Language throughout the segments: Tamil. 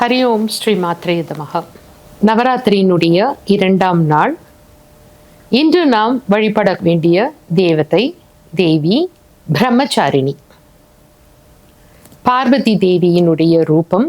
ஹரி ஓம் ஸ்ரீ மாத்ரே நவராத்திரியினுடைய இரண்டாம் நாள். இன்று நாம் வழிபட வேண்டிய தேவதை தேவி பிரம்மச்சாரிணி. பார்வதி தேவியினுடைய ரூபம்.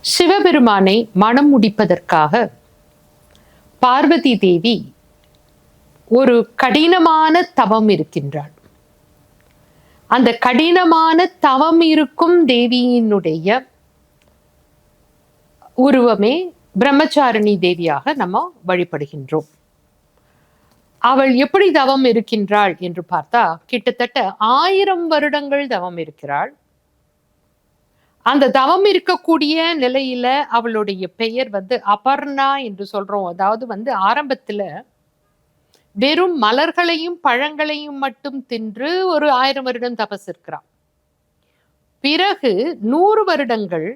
சிவபெருமானை மனம் முடிப்பதற்காக பார்வதி தேவி ஒரு கடினமான தவம் இருக்கின்றாள். அந்த கடினமான தவம் இருக்கும் தேவியினுடைய உருவமே பிரம்மச்சாரிணி தேவியாக நம்ம வழிபடுகின்றோம். அவள் எப்படி தவம் இருக்கின்றாள் என்று பார்த்தா கிட்டத்தட்ட ஆயிரம் வருடங்கள் தவம் இருக்கிறாள். அந்த தவம் இருக்கக்கூடிய நிலையில அவளுடைய பெயர் வந்து அபர்ணா என்று சொல்றோம். அதாவது வந்து ஆரம்பத்துல வெறும் மலர்களையும் பழங்களையும் மட்டும் தின்று ஒரு ஆயிரம் வருடம் தபஸ் இருக்கிறான் பிறகு நூறு வருடங்கள்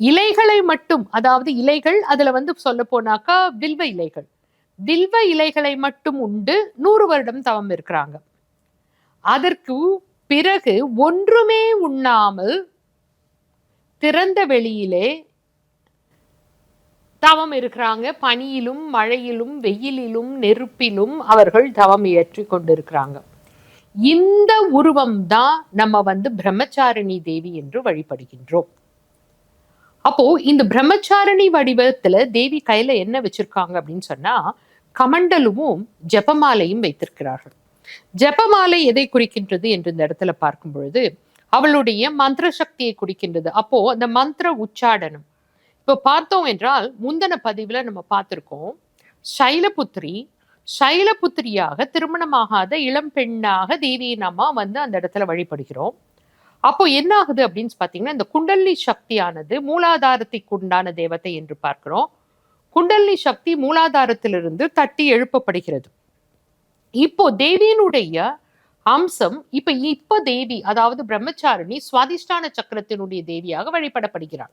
இலைகளை மட்டும் அதாவது இலைகள் அதுல வந்து சொல்ல போனாக்கா வில்வ இலைகள். வில்வ இலைகளை மட்டும் உண்டு நூறு வருடம் தவம் இருக்கிறாங்க. அதற்கு பிறகு ஒன்றுமே உண்ணாமல் திறந்த வெளியிலே தவம் இருக்கிறாங்க. பனியிலும் மழையிலும் வெயிலிலும் நெருப்பிலும் அவர்கள் தவம் இயற்றி கொண்டிருக்கிறாங்க. இந்த உருவம் தான் நம்ம வந்து பிரம்மச்சாரிணி தேவி என்று வழிபடுகின்றோம். அப்போ இந்த பிரம்மச்சாரிணி வடிவத்துல தேவி கையில என்ன வச்சிருக்காங்க அப்படின்னு சொன்னா கமண்டலுவும் ஜெபமாலையும் வைத்திருக்கிறார்கள். ஜெபமாலை எதை குறிக்கின்றது என்று இந்த இடத்துல பார்க்கும் பொழுது அவளுடைய மந்திர சக்தியை குறிக்கின்றது. அப்போ அந்த மந்திர உச்சாடனம் இப்போ பார்த்தோம் என்றால் முந்தன பதிவுல நம்ம பார்த்திருக்கோம் சைலபுத்திரி சைலபுத்திரியாக திருமணமாகாத இளம் பெண்ணாக தேவியை நம்ம வந்து அந்த இடத்துல வழிபடுகிறோம். அப்போ என்ன ஆகுது அப்படின்னு பார்த்தீங்கன்னா இந்த குண்டல்லி சக்தியானது மூலாதாரத்திற்கு உண்டான தேவத்தை என்று பார்க்கிறோம். குண்டல்லி சக்தி மூலாதாரத்திலிருந்து தட்டி எழுப்பப்படுகிறது. இப்போ தேவியினுடைய அம்சம் இப்ப இப்ப தேவி அதாவது பிரம்மச்சாரிணி சுவாதிஷ்டான சக்கரத்தினுடைய தேவியாக வழிபடப்படுகிறாள்.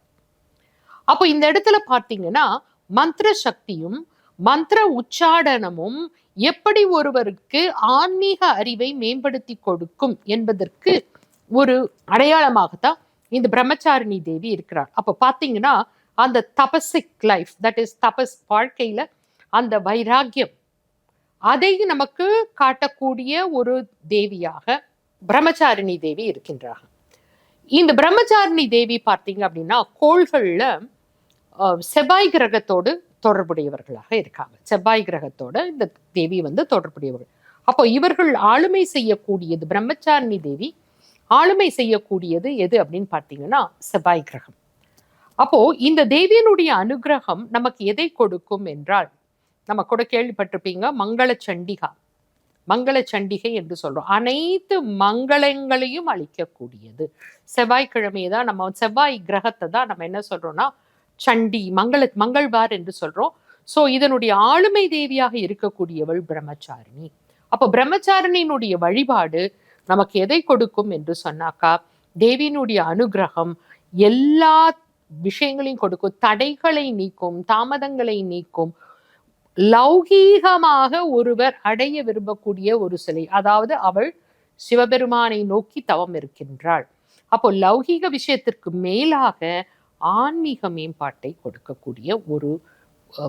அப்போ இந்த இடத்துல பார்த்தீங்கன்னா மந்திர சக்தியும் மந்திர உச்சாடனமும் எப்படி ஒருவருக்கு ஆன்மீக அறிவை மேம்படுத்தி கொடுக்கும் என்பதற்கு ஒரு அடையாளமாகத்தான் இந்த பிரம்மச்சாரிணி தேவி இருக்கிறார் அப்போ பார்த்தீங்கன்னா அந்த தபசிக் லைஃப் தட் இஸ் தபஸ் வாழ்க்கையில அந்த வைராக்கியம் அதை நமக்கு காட்டக்கூடிய ஒரு தேவியாக பிரம்மச்சாரிணி தேவி இருக்கின்றாங்க இந்த பிரம்மச்சாரிணி தேவி பார்த்தீங்க அப்படின்னா கோள்களில் செவ்வாய் கிரகத்தோடு தொடர்புடையவர்களாக இருக்காங்க. செவ்வாய் கிரகத்தோட இந்த தேவி வந்து தொடர்புடையவர்கள் அப்போ இவர்கள் ஆளுமை செய்யக்கூடியது பிரம்மச்சாரிணி தேவி ஆளுமை செய்யக்கூடியது எது அப்படின்னு பார்த்தீங்கன்னா செவ்வாய் கிரகம். அப்போ இந்த தேவியனுடைய அனுகிரகம் நமக்கு எதை கொடுக்கும் என்றால் நம்ம கூட கேள்விப்பட்டிருப்பீங்க மங்கள சண்டிகா. மங்கள சண்டிகை என்று சொல்றோம். அனைத்து மங்களங்களையும் அளிக்கக்கூடியது. செவ்வாய்க்கிழமையை தான் நம்ம செவ்வாய் கிரகத்தை தான் நம்ம என்ன சொல்றோம்னா சண்டி மங்கள மங்கள்வார் என்று சொல்றோம். சோ இதனுடைய ஆளுமை தேவியாக இருக்கக்கூடியவள் பிரம்மச்சாரிணி. அப்போ பிரம்மச்சாரிணியினுடைய வழிபாடு நமக்கு எதை கொடுக்கும் என்று சொன்னாக்கா தேவியினுடைய அனுகிரகம் எல்லா விஷயங்களையும் கொடுக்கும். தடைகளை நீக்கும் தாமதங்களை நீக்கும். லௌகீகமாக ஒருவர் அடைய விரும்பக்கூடிய ஒரு சிலை. அதாவது அவள் சிவபெருமானை நோக்கி தவம் இருக்கின்றாள். அப்போ லௌகீக விஷயத்திற்கு மேலாக ஆன்மீக மேம்பாட்டை கொடுக்கக்கூடிய ஒரு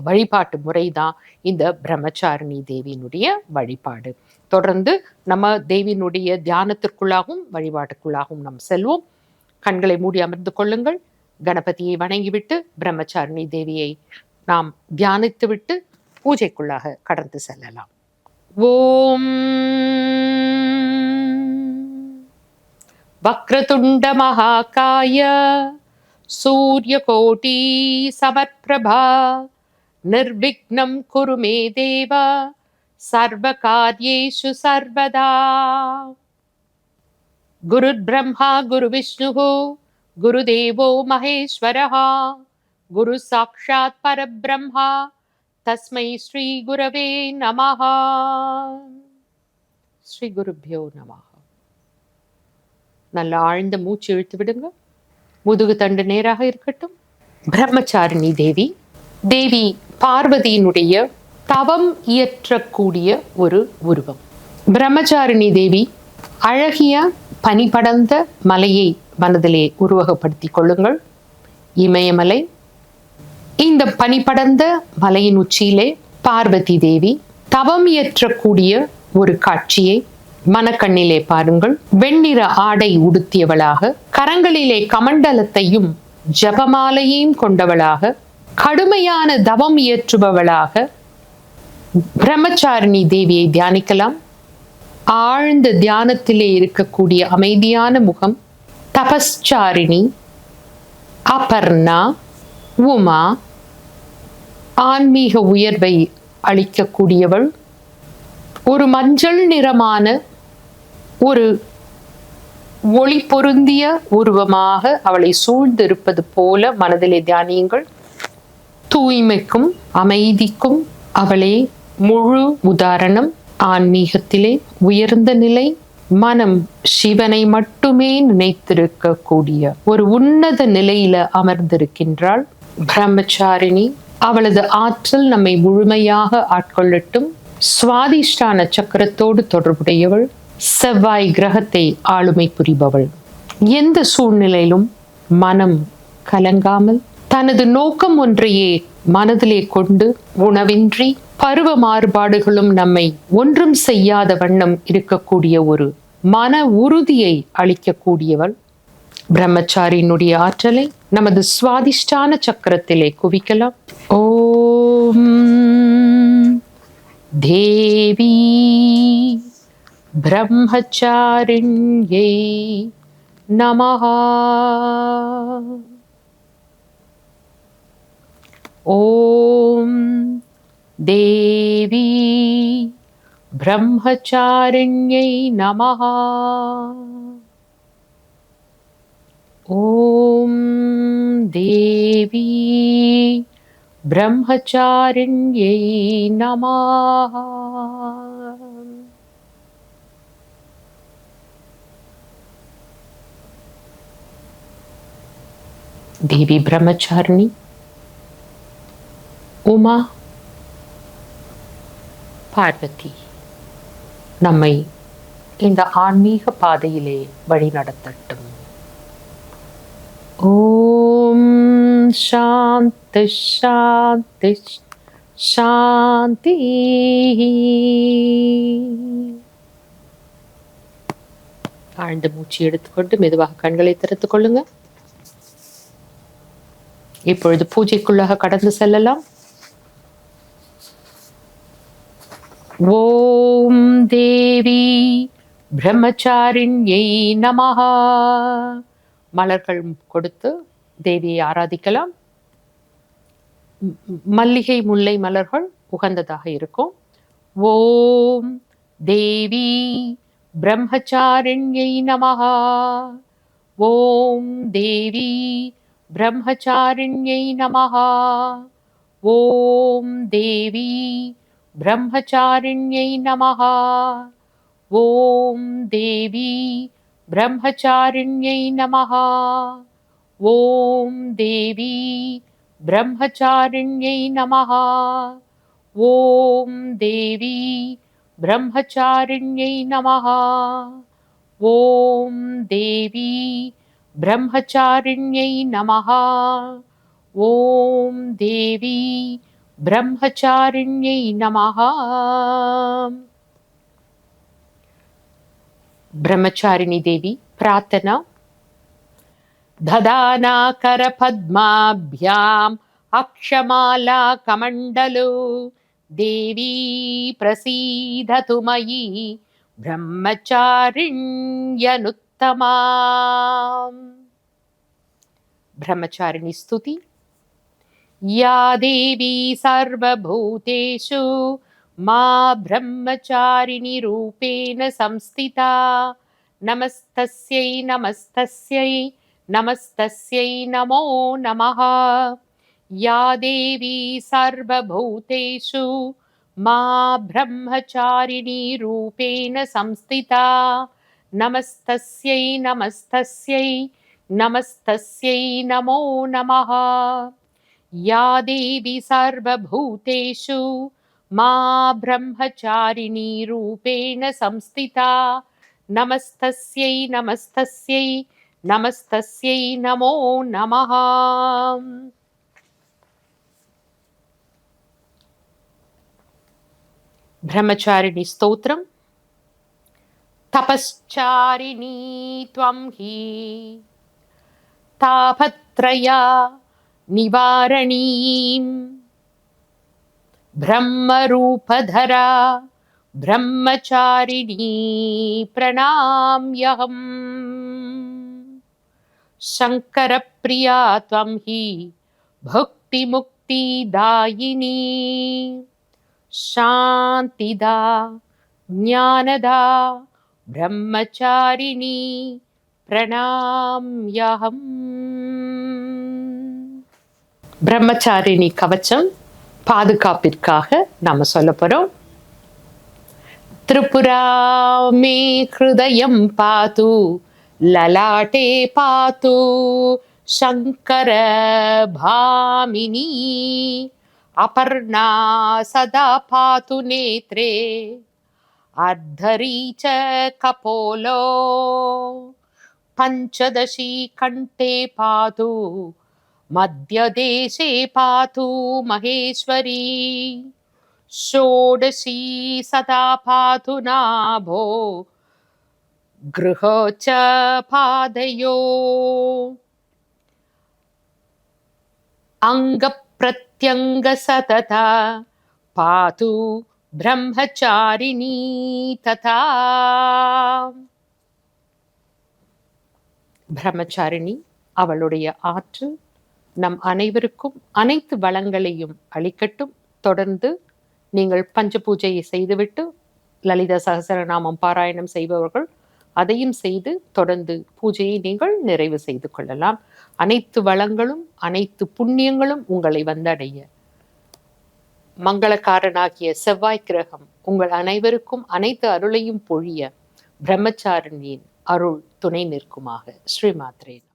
வழிபாட்டு முறைதான் இந்த பிரம்மச்சாரிணி தேவியினுடைய வழிபாடு. தொடர்ந்து நம்ம தேவியினுடைய தியானத்திற்குள்ளாகவும் வழிபாட்டுக்குள்ளாகவும் நாம் செல்வோம். கண்களை மூடி அமர்ந்து கொள்ளுங்கள். கணபதியை வணங்கிவிட்டு பிரம்மச்சாரிணி தேவியை நாம் தியானித்துவிட்டு பூஜைக்குள்ளாக கடந்து செல்லலாம். ஓம் வக்ரதுண்ட மகாகாய சூரியகோட்டி சமர்பிரபா நிர்விக்னம் குரு மே தேவ சர்வகார்யேஷு சர்வதா. குருர்பிரம்மா குருவிஷ்ணுः குருதேவோ மகேஸ்வரः குரு சாட்சாத் பரபிரம்மா தஸ்மை ஸ்ரீ குரவே நமः ஸ்ரீ குருபியோ நமः நல்ல ஆழ்ந்த மூச்சு இழுத்து விடுங்க. முதுகு தண்டு நேராக இருக்கட்டும். பிரம்மச்சாரிணி தேவி தேவி பார்வதியினுடைய தவம் இயற்றக்கூடிய ஒரு உருவம். பிரம்மச்சாரிணி தேவி அழகிய பனிபடர்ந்த மலையை மனதிலே உருவகப்படுத்திக் கொள்ளுங்கள். இமயமலை இந்த பனிபடர்ந்த மலையின் உச்சியிலே பார்வதி தேவி தவம் இயற்றக்கூடிய ஒரு காட்சியை மனக்கண்ணிலே பாருங்கள். வெண்ணிற ஆடை உடுத்தியவளாக கரங்களிலே கமண்டலத்தையும் ஜபமாலையையும் கொண்டவளாக கடுமையான தவம் இயற்றுபவளாக பிரம்மச்சாரிணி தேவியை தியானிக்கலாம். ஆழ்ந்த தியானத்திலே இருக்கக்கூடிய அமைதியான முகம் தபஸ்சாரிணி அபர்ணா உமா ஆன்மீக உயர்வை அளிக்கக்கூடியவள் ஒரு மஞ்சள் நிறமான ஒரு ஒளி பொருந்திய உருவமாக அவளை சூழ்ந்திருப்பது போல மனதிலே தியானியுங்கள். தூய்மைக்கும் அமைதிக்கும் அவளே முழு உதாரணம் ஆன்மீகத்திலே உயர்ந்த நிலை மனம் சிவனை மட்டுமே நினைத்திருக்கக்கூடிய ஒரு உன்னத நிலையில அமர்ந்திருக்கின்றாள். பிரம்மச்சாரிணி அவளது ஆற்றல் நம்மை முழுமையாக ஆட்கொள்ளட்டும். சுவாதிஷ்டான சக்கரத்தோடு தொடர்புடையவள். செவ்வாய் கிரகத்தை ஆளுமை புரிபவள். எந்த சூழ்நிலையிலும் மனம் கலங்காமல் தனது நோக்கம் ஒன்றையே மனதிலே கொண்டு உணவின்றி பருவ மாறுபாடுகளும் நம்மை ஒன்றும் செய்யாத வண்ணம் இருக்கக்கூடிய ஒரு மன உறுதியை அளிக்கக்கூடியவள். பிரம்மச்சாரியினுடைய ஆற்றலை நமது சுவாதிஷ்டான சக்கரத்திலே குவிக்கலாம். ஓம் தேவி ब्रह्मचारिण्यै नमः। ॐ देवी ब्रह्मचारिण्यै नमः। ॐ देवी ब्रह्मचारिण्यै नमः। தேவி બ્રહ્મચારની உமா. பார்வதி. நம்மை இந்த ஆன்மீக பாதையிலே வழி நடத்தட்டும். ஓம் சாந்தி சாந்தி சாந்தி. ஆழ்ந்து மூச்சு எடுத்துக்கொண்டு மெதுவாக கண்களை திறந்து கொள்ளுங்கள் இப்பொழுது பூஜைக்குள்ளாக கடந்து செல்லலாம். ஓம் தேவி பிரம்மச்சாரிண்யை நமஹா. மலர்கள் கொடுத்து தேவியை ஆராதிக்கலாம். மல்லிகை முல்லை மலர்கள் உகந்ததாக இருக்கும். ஓம் தேவி பிரம்மச்சாரிண்யை நமஹா. ஓம் தேவி ब्रह्मचारिण्यै नमः। ॐ देवी ब्रह्मचारिण्यै नमः। ॐ देवी ब्रह्मचारिण्यै नमः। ॐ देवी ब्रह्मचारिण्यै नमः। ॐ देवी ब्रह्मचारिण्यै नमः। ॐ देवी బ్రహ్మచారిణ్యై నమ ఓం దేవి బ్రహ్మచారిణ్యై నమ బ్రహ్మచారిణి దేవి ప్రార్థన దదానాకర పద్మాభ్యాం అక్షమాలా కమండలు దేవీ ప్రసీదతు మయి బ్రహ్మచారిణ్యను ब्रह्मचारिण्यनुत्तमा ब्रह्मचारिणी स्तुति। या देवी सर्वभूतेषु मा ब्रह्मचारिणी रूपेण संस्थिता। नमस्तस्यै नमस्तस्यै नमस्तस्यै नमो नमः। या देवी सर्वभूतेषु मा ब्रह्मचारिणी रूपेण संस्थिता। నమస్తస్యై నమస్తస్యై నమస్తస్యై నమో నమ. యా దేవి సర్వభూతేషు మా బ్రహ్మచారిణీ రూపేణ సంస్థిత. నమస్తస్యై నమస్తస్యై నమస్తస్యై నమో నమ. బ్రహ్మచారిణి స్తోత్రం. तपश्चारिणी त्वं हि। तापत्रया निवारणीं ब्रह्मरूपधरा ब्रह्मचारिणी प्रणाम्यहम्। शङ्करप्रिया त्वं हि भुक्तिमुक्तिदायिनी। शान्तिदा ज्ञानदा பிரம்மச்சாரிணி பிரணாம்யாகம் பிரம்மச்சாரிணி கவச்சம் பாதுகாப்பிற்காக நாம் சொல்ல போகிறோம் திரிபுரா மே ஹிருதயம் பாத்து லலாட்டே பாத்து சங்கர பாமினி அபர்ணா சதா பாத்து நேத்ரே। अर्धरी च कपोलो पञ्चदशी कण्ठे पातु मध्यदेशे पातु महेश्वरी षोडशी सदा पातु नाभो गृह च पादयो अङ्गप्रत्यङ्गसतता पातु பிரம்மச்சாரிணி ததா பிரம்மச்சாரிணி அவளுடைய ஆற்றல் நம் அனைவருக்கும் அனைத்து வளங்களையும் அளிக்கட்டும். தொடர்ந்து நீங்கள் பஞ்ச பூஜையை செய்துவிட்டு லலித சகசரநாமம் பாராயணம் செய்பவர்கள் அதையும் செய்து தொடர்ந்து பூஜையை நீங்கள் நிறைவு செய்து கொள்ளலாம். அனைத்து வளங்களும் அனைத்து புண்ணியங்களும் உங்களை வந்தடைய. மங்களக்காரனாகிய செவ்வாய் கிரகம் உங்கள் அனைவருக்கும் அனைத்து அருளையும் பொழிய பிரம்மச்சாரணியின் அருள் துணை நிற்குமாக. ஸ்ரீமாத்ரேன்